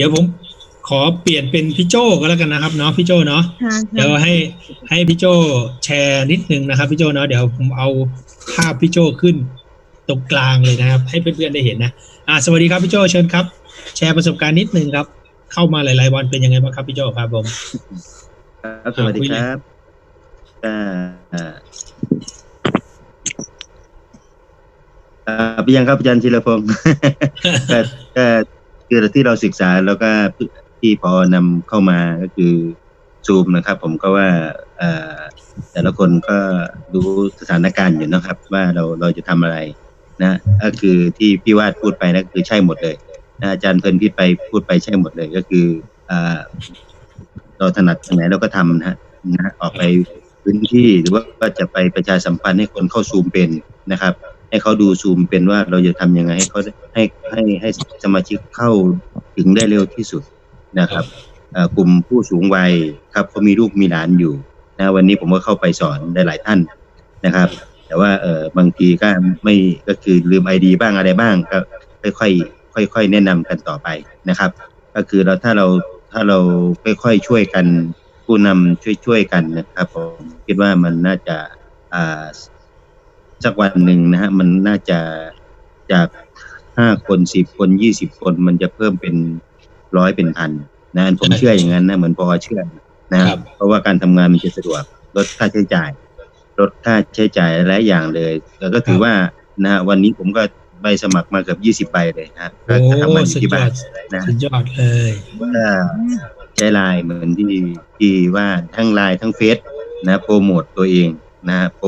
ดี๋ยวผมขอเปลี่ยนเป็นพี่โจก็แล้วกันนะครับเนาะพี่โจเนาะค่ะเดี๋ยวให้ให้พี่โจแชร์นิดนึงนะครับพี่โจเนาะเดี๋ยวผมเอาภาพพี่โจขึ้นตรงกลางเลยนะครับ ให้เพื่อนๆได้เห็นนะอ่าสวัสดีครับพี่โจเชิญครับ แชร์ประสบการณ์นิดนึงครับ เข้ามาหลายๆวันเป็นยังไงบ้างครับพี่โจครับผมครับสวัสดีครับก็อ่าอ่าพี่ยังครับอาจารย์ธีรพงศ์ก็ก็ คือที่เราศึกษาแล้วก็ที่พอนำเข้ามาก็คือซูมนะครับ ผมก็ว่าแต่ละคนก็รู้สถานการณ์อยู่นะครับ ว่าเราเราจะทำอะไรนะก็คือที่พี่วาดพูดไปนะคือใช่หมดเลยอาจารย์เพลินพิษไปพูดไปใช่หมดเลยก็คืออเราถนัดตรงไหนเราก็ทำนะฮะนะออกไปพื้นที่หรือว่าจะไปประชาสัมพันธ์ให้คนเข้าซูมเป็นนะครับ ให้เขาดูซูมเป็นว่าเราจะทำยังไงให้เขาให้ให้ให้สมาชิกเข้าถึงได้เร็วที่สุดนะครับกลุ่มผู้สูงวัยครับเขามีลูกมีหลานอยู่นะวันนี้ผมก็เข้าไปสอนได้หลายท่านนะครับ แต่ว่าเออบางทีก็ไม่ก็คือลืมไอดีบ้างอะไรบ้างก็ค่อยๆค่อยๆแนะนำกันต่อไปนะครับ ก็คือเราถ้าเราถ้าเราค่อยๆช่วยกันผู้นำช่วยๆกันนะครับผมคิดว่ามันน่าจะอ่า สักวันหนึ่งนะฮะมันน่าจะจากห้าคนสิบคนยี่สิบคนมันจะเพิ่มเป็นร้อยเป็นพันนะอันผมเชื่ออย่างนั้นนะเหมือนพอเชื่อนะครับเพราะว่าการทำงานมันจะสะดวกลดค่าใช้จ่ายลดค่าใช้จ่ายหลายอย่างเลยแล้วก็ถือว่านะฮะวันนี้ผมก็ใบสมัครมาเกือบยี่สิบใบเลยนะฮะโอ้ก็ทำงานอยู่สุดที่ยบ้าอนดนะสุดยอดเลยว่าใช้ไลน์เหมือนที่ที่ว่าทั้งไลน์ทั้งเฟซนะโปรโมตตัวเองนะโปร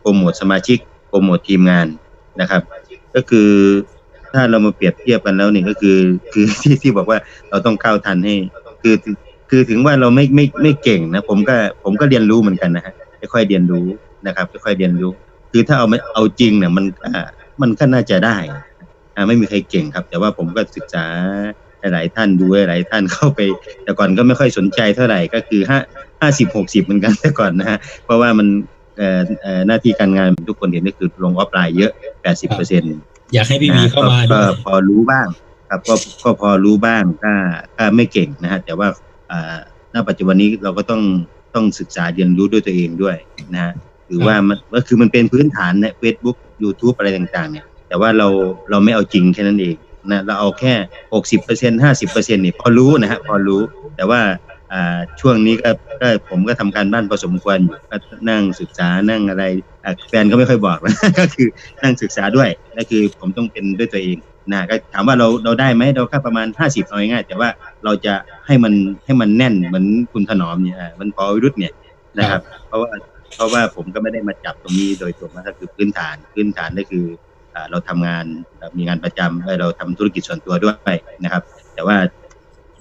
โปรโมทสมาชิกโป รโมททีมงานนะครับ ก็คือถ้าเรามาเปรียบเทียบกันแล้วเนี่ยก็คือคือที่ที่บอกว่าเราต้องก้าวทันให้ คือคือถึงว่าเราไม่ไม่ไม่เก่งนะผมก็ผมก็เรียนรู้เหมือนกันนะฮะค่อยๆเรียนรู้นะครับค่อยๆเรียนรู้ คือถ้าเอาไม่เอาจริงเนี่ยมันอ่ามันก็น่าจะได้อ่าไม่มีใครเก่งครับ แต่ว่าผมก็ศึกษาหลายท่านดูหลายท่านเข้าไป แต่ก่อนก็ไม่ค่อยสนใจเท่าไหร่ก็คือห้าห้าสิบหกสิบเหมือนกันแต่ก่อนนะฮะเพราะว่ามัน หน้าที่การงานทุกคนเห็นก็คือลงออฟไลน์เยอะแปดสิบเปอร์เซ็นต์อยากให้พี่วีเข้ามาก็ด้วยพอรู้บ้างครับก็ก็พอรู้บ้างก็ก็ไม่เก่งนะฮะแต่ว่าอ่าณปัจจุบันนี้เราก็ต้องต้องศึกษาเรียนรู้ด้วยตัวเองด้วยนะฮะหรือว่ามันก็คือมันเป็นพื้นฐานใน Facebook YouTube อะไรต่างๆ เนี่ย แต่ว่าเราเราไม่เอาจริงแค่นั้นเองนะเราเอาแค่หกสิบเปอร์เซ็นห้าสิบเปอร์เซ็นนี่พอรู้นะฮะพอรู้แต่ว่าอ่า ช่วงนี้ก็ก็ผมก็ทำการบ้านพอสมควรอยู่ก็นั่งศึกษานั่งอะไรอะแฟนก็ไม่ค่อยบอกนะก็คือนั่งศึกษาด้วยนั่นคือผมต้องเป็นด้วยตัวเองนะก็ถามว่าเราเราได้ไหมเราแค่ประมาณห้าสิบเอาง่ายๆแต่ว่าเราจะให้มันให้มันแน่นเหมือนคุณถนอมเนี่ยอะมันพอวิรุธเนี่ยนะครับ เพราะว่าเพราะว่าผมก็ไม่ได้มาจับตรงนี้โดยตรงนะก็คือพื้นฐานพื้นฐานก็คืออ่าเราทำงานเรามีงานประจำและเราทำธุรกิจส่วนตัวด้วยนะครับ แต่ว่า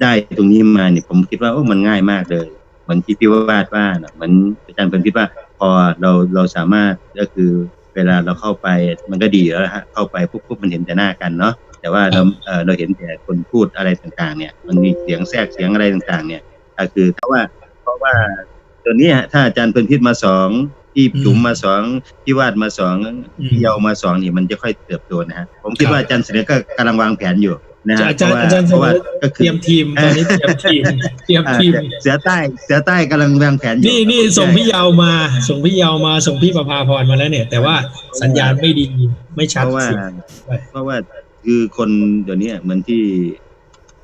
ได้ตรงนี้มาเนี่ยผมคิดว่าโอ้มันง่ายมากเลยเหมือนที่พี่วาดว่าน่ะเหมือนอาจารย์เพิ่นคิดว่า พอเราเราสามารถก็คือเวลาเราเข้าไปมันก็ดีอยู่แล้วฮะเข้าไปปุ๊บปุ๊บมันเห็นแต่หน้ากันเนาะแต่ว่าเราเออเราเห็นแต่คนพูดอะไรต่างๆ เนี่ย มันมีเสียงแทรกเสียงอะไรต่างๆ เนี่ยก็คือถ้าว่าเพราะว่าตัวเนี้ยถ้าอาจารย์เพิ่นพิษมาสองพี่จุ๋มมาสองพี่วาดมาสองพี่เยามาสองนี่มันจะค่อยเติบโตนะฮะผมคิดว่าอาจารย์เสนอก็กำลังวางแผนอยู่ นะฮะอาจารย์อาจารย์เพเสราะนว่าอก็เตคือรียมทีมตอนนี้เตรียมทีมเตรียมอ่าทีมเสือใต้เสือใต้กำลังวางแผนอยู่นี่นี่ส่งพี่เยาวมา ส่งพี่เยาวมาส่งพี่ประภาพรมาแล้วเนี่ย แต่ว่าสัญญาณไม่ดีไม่ชัดเพราะว่าเสียงเพราะว่าคือคนเดี๋ยวนี้เหมือนที่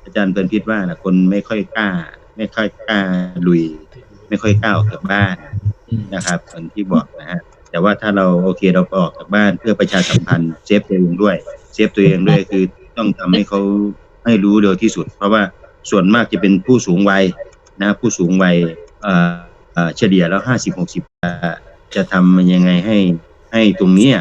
อาจารย์เพิ่นพิดว่านะคนไม่ค่อยกล้า ไม่ค่อยกล้าลุย ไม่ค่อยกล้าออกจากบ้านอืมนะครับเหมือนที่บอกนะฮะแต่ว่าถ้าเราโอเคเราออกจากบ้านเพื่อประชาสัมพันธ์เซฟตัวเองด้วย เซฟตัวเองด้วยคือ ต้องทำให้เขาให้รู้เร็วที่สุด เพราะว่าส่วนมากจะเป็นผู้สูงวัยนะผู้สูงวัยเฉลี่ยแล้วห้าสิบหกสิบจะทำยังไงให้ให้ตรงเนี้ย